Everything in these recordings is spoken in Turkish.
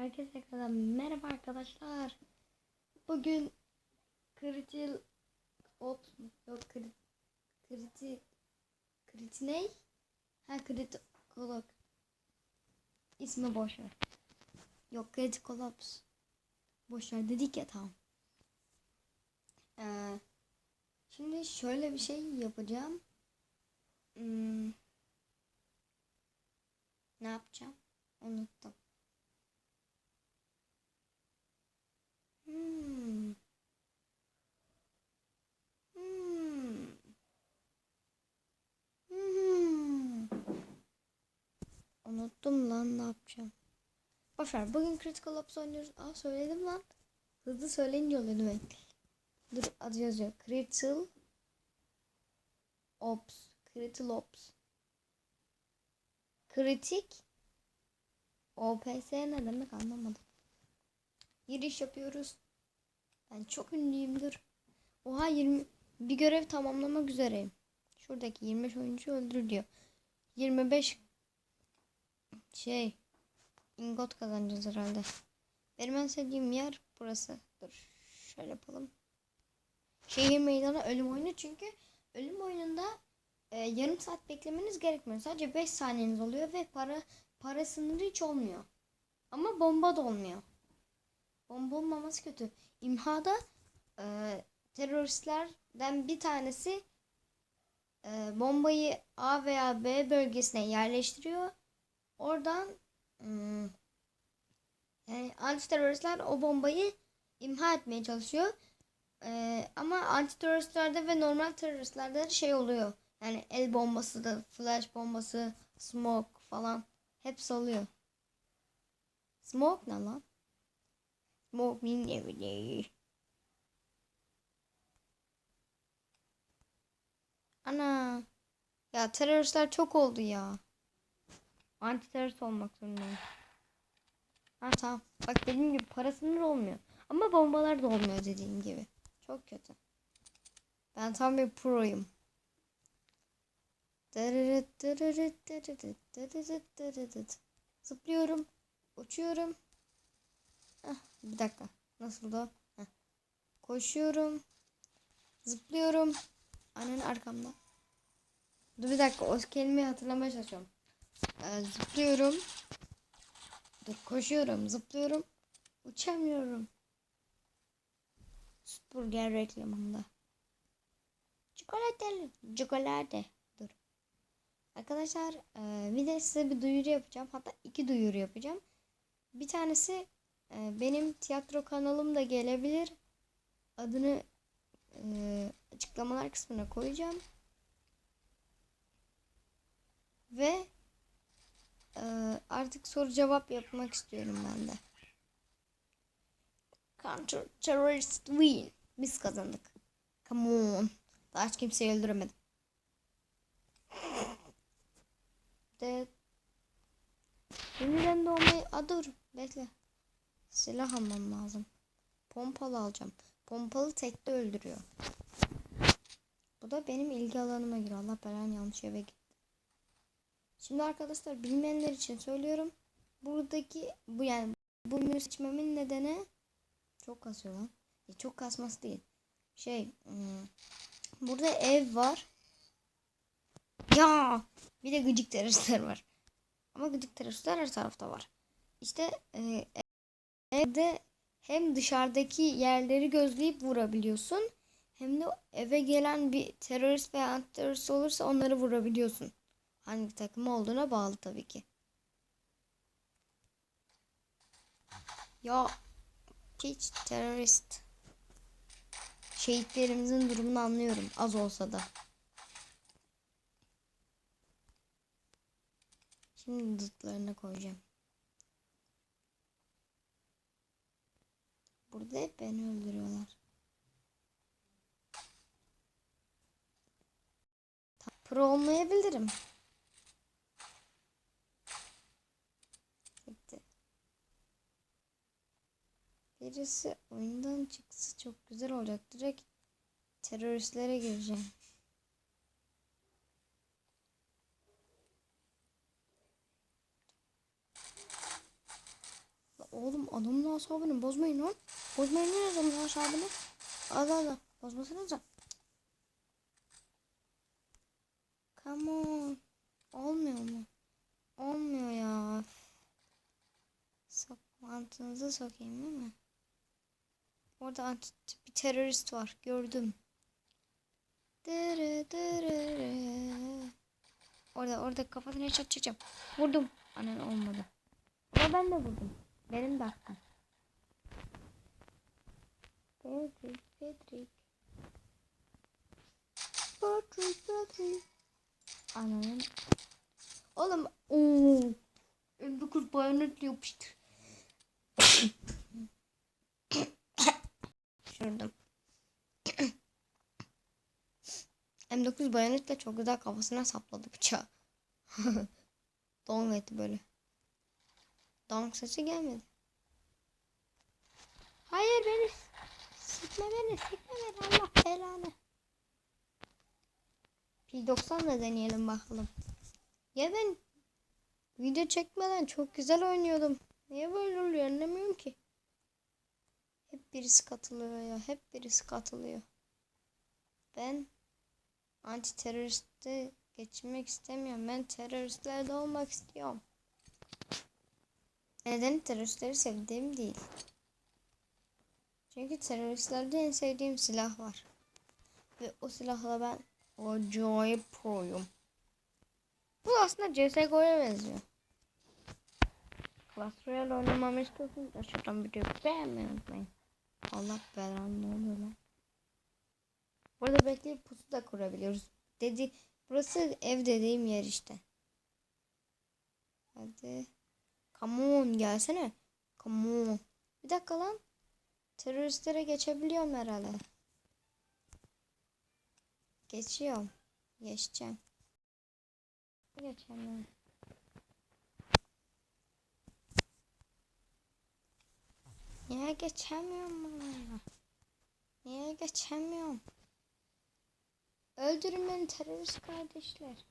Herkese tekrardan merhaba arkadaşlar. Bugün kritil ot yok krit kriti kriti ne? Ha kritik kolok. İsmi boş ver. Yok kritik kolaps. Boş ver dedik ya tamam. Ee, şimdi şöyle bir şey yapacağım. Hmm, ne yapacağım? Unuttum. Hmm. Hmm. Unuttum lan ne yapacağım. Boşver bugün Critical Ops oynuyoruz. Aa söyledim lan. Hızlı söyleyince oluyor demek. Dur adı yazıyor. Critical Ops. Critical Ops. Kritik OPS ne demek anlamadım. Giriş yapıyoruz. Ben çok ünlüyümdür. Oha 20 bir görev tamamlamak üzereyim. Şuradaki 25 oyuncu öldür diyor. 25 şey ingot kazanacağız herhalde. Benim en sevdiğim yer burası. Dur şöyle yapalım. Şehir meydanı ölüm oyunu çünkü ölüm oyununda e, yarım saat beklemeniz gerekmiyor. Sadece 5 saniyeniz oluyor ve para para sınırı hiç olmuyor. Ama bomba da olmuyor. Bomba olmaması kötü. İmhada e, teröristlerden bir tanesi e, bombayı A veya B bölgesine yerleştiriyor. Oradan hmm, yani anti teröristler o bombayı imha etmeye çalışıyor. E, ama anti teröristlerde ve normal teröristlerde de şey oluyor. Yani el bombası da, flash bombası, smoke falan hepsi oluyor. Smoke ne lan? Every day. Ana. Ya teröristler çok oldu ya. Anti terörist olmak zorundayım. Ha tamam. Bak dediğim gibi para sınırı olmuyor. Ama bombalar da olmuyor dediğim gibi. Çok kötü. Ben tam bir proyum. Zıplıyorum. Uçuyorum. Bir dakika. Nasıl da? Heh. Koşuyorum. Zıplıyorum. Annen arkamda. Dur bir dakika. O kelimeyi hatırlamaya çalışıyorum. Ee, zıplıyorum. Dur koşuyorum. Zıplıyorum. Uçamıyorum. Burger reklamında. Çikolatalı. Çikolata. Dur. Arkadaşlar e, bir de size bir duyuru yapacağım. Hatta iki duyuru yapacağım. Bir tanesi benim tiyatro kanalım da gelebilir. Adını e, açıklamalar kısmına koyacağım. Ve e, artık soru cevap yapmak istiyorum ben de. Counter terrorist win. Biz kazandık. Come on. Daha hiç kimseyi öldüremedim. De Yeniden doğmayı... Aa, dur bekle. Silah almam lazım. Pompalı alacağım. Pompalı tekte öldürüyor. Bu da benim ilgi alanıma giriyor. Allah belanı yanlış eve gitti. Şimdi arkadaşlar bilmeyenler için söylüyorum. Buradaki bu yani bu menü seçmemin nedeni çok kasıyor lan. E, çok kasması değil. Şey hmm, burada ev var. Ya bir de gıcık teröristler var. Ama gıcık teröristler her tarafta var. İşte e, evde hem dışarıdaki yerleri gözleyip vurabiliyorsun. Hem de eve gelen bir terörist veya anti terörist olursa onları vurabiliyorsun. Hangi takım olduğuna bağlı tabii ki. Ya hiç terörist. Şehitlerimizin durumunu anlıyorum az olsa da. Şimdi dıtlarına koyacağım. Burada hep beni öldürüyorlar. Pro olmayabilirim. Gitti. Birisi oyundan çıksa çok güzel olacak. Direkt teröristlere gireceğim. oğlum adamın asabını bozmayın lan. Bozmayın lan adamın asabını. Allah Allah. Bozmasanıza. Come on. Olmuyor mu? Olmuyor ya. Sok mantığınızı sokayım değil mi? Orada bir terörist var. Gördüm. Dırı dırı. Orada orada kafasına headshot çekeceğim. Vurdum. Anan olmadı. Ama ben de vurdum. Benim de hakkım. Patrick, Patrick. Patrick, Patrick. Ananın. Oğlum. Ooo. 59 bayonetle yapıştı. Şuradan. M9 bayonetle çok güzel kafasına sapladı bıçağı. Don etti böyle. Donk sesi gelmedi. Hayır beni sıkma beni sıkma beni Allah belanı. P90 da deneyelim bakalım. Ya ben video çekmeden çok güzel oynuyordum. Niye böyle oluyor anlamıyorum ki. Hep birisi katılıyor ya. Hep birisi katılıyor. Ben anti teröriste geçmek istemiyorum. Ben teröristlerle olmak istiyorum. Neden teröristleri sevdiğim değil. Çünkü teröristlerde en sevdiğim silah var. Ve o silahla ben acayip proyum. Bu aslında CSGO'ya benziyor. Clash Royale oynamamı istiyorsunuz. Aşağıdan videoyu beğenmeyi unutmayın. Allah belanı oluyor lan. Burada bekleyip pusu da kurabiliyoruz. Dedi, burası ev dediğim yer işte. Hadi. Come on gelsene. Come on. Bir dakika lan. Teröristlere geçebiliyorum herhalde. Geçiyorum. Geçeceğim. Geçemiyorum. Niye geçemiyorum bunu? Niye geçemiyorum? Öldürün beni terörist kardeşler.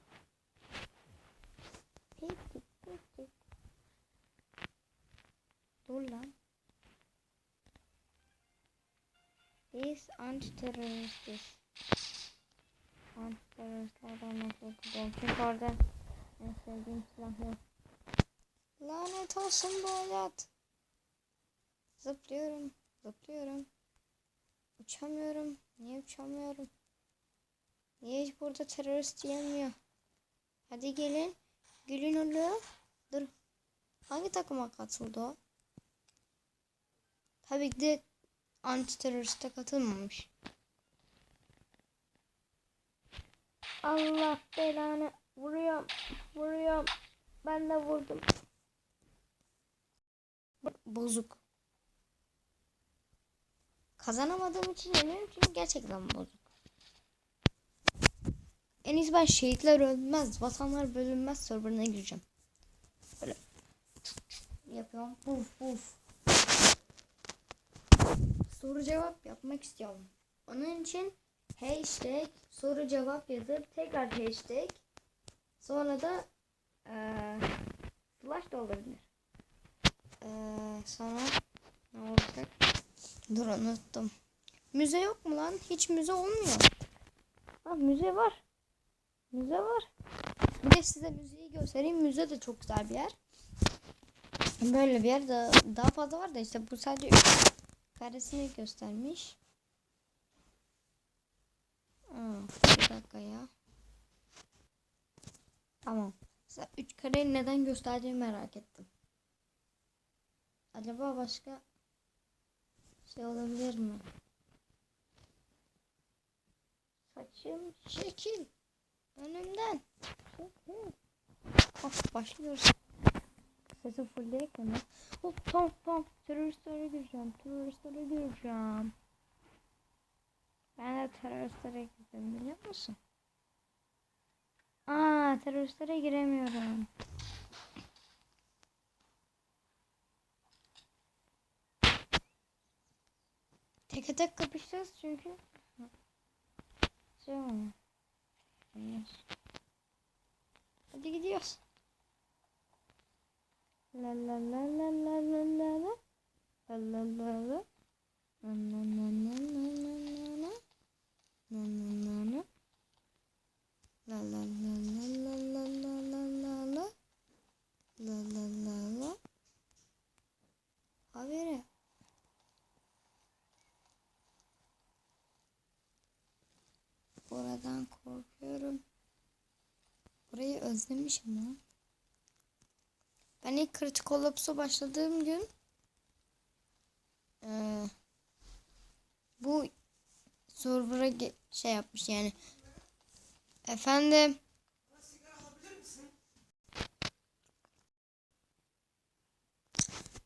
Peki, peki. Dur lan. Biz anti-teröristiz. Anti-teröristlerden nefret ediyorum. Çünkü orada en sevdiğim silah yok. Lanet olsun bu hayat. Zıplıyorum. Zıplıyorum. Uçamıyorum. Niye uçamıyorum? Niye hiç burada terörist yemiyor? Hadi gelin. Gülün oluyor. Dur. Hangi takıma katıldı o? Tabii ki de anti teröriste katılmamış. Allah belanı vuruyorum. Vuruyorum. Ben de vurdum. Bozuk. Kazanamadığım için yemiyorum çünkü gerçekten bozuk. En iyisi ben şehitler ölmez, vatanlar bölünmez serverına gireceğim. Böyle yapıyorum. Puf puf. Soru cevap yapmak istiyorum. Onun için hashtag soru cevap yazıp tekrar hashtag sonra da ee, slash da olabilir. Ee, sonra ne olacak? Dur unuttum. Müze yok mu lan? Hiç müze olmuyor. Ha müze var. Müze var. Bir de size müzeyi göstereyim. Müze de çok güzel bir yer. Böyle bir yer de daha fazla var da işte bu sadece karesini göstermiş. Aa, bir dakika ya. Tamam. Mesela üç kareyi neden gösterdiğimi merak ettim. Acaba başka şey olabilir mi? Saçım şekil. Önümden. Of başlıyoruz. Sesi fullleyek mi? Hop tamam tamam. Teröristlere gireceğim. Teröristlere gireceğim. Ben de teröristlere girdim biliyor musun? Aa teröristlere giremiyorum. Tek tek kapışacağız çünkü. Şey olmuyor. Hadi gidiyoruz. La la la la la la la la. La la la la. Na na na na na na na. Na na na na. La la la la la la la la la la. La la la la. Haberi. Buradan korkuyorum. Burayı özlemişim lan. Ben ilk kritik kolapsa başladığım gün eee, bu server'a şey yapmış yani. Efendim.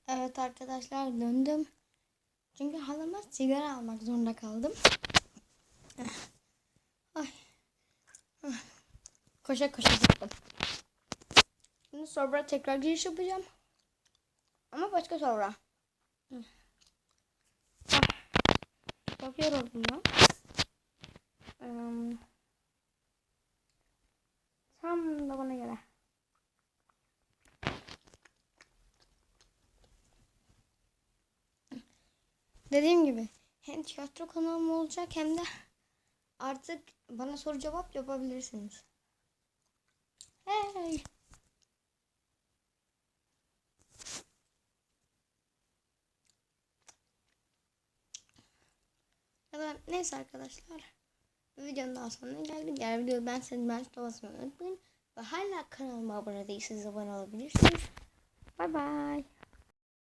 Evet arkadaşlar döndüm. Çünkü halama sigara almak zorunda kaldım. Ay. Ay. Koşa koşa gittim. Şimdi server'a tekrar giriş yapacağım. Ama başka. Hı. Ah. Çok yoruldum. Eee, tam da bana göre. Dediğim gibi hem tiyatro kanalım olacak hem de artık bana soru cevap yapabilirsiniz. Hey. Evet, neyse arkadaşlar. Videonun daha sonuna geldik. Eğer videoyu ben senin ben basmayı unutmayın. Ve hala kanalıma abone değilseniz abone olabilirsiniz. Bye bye.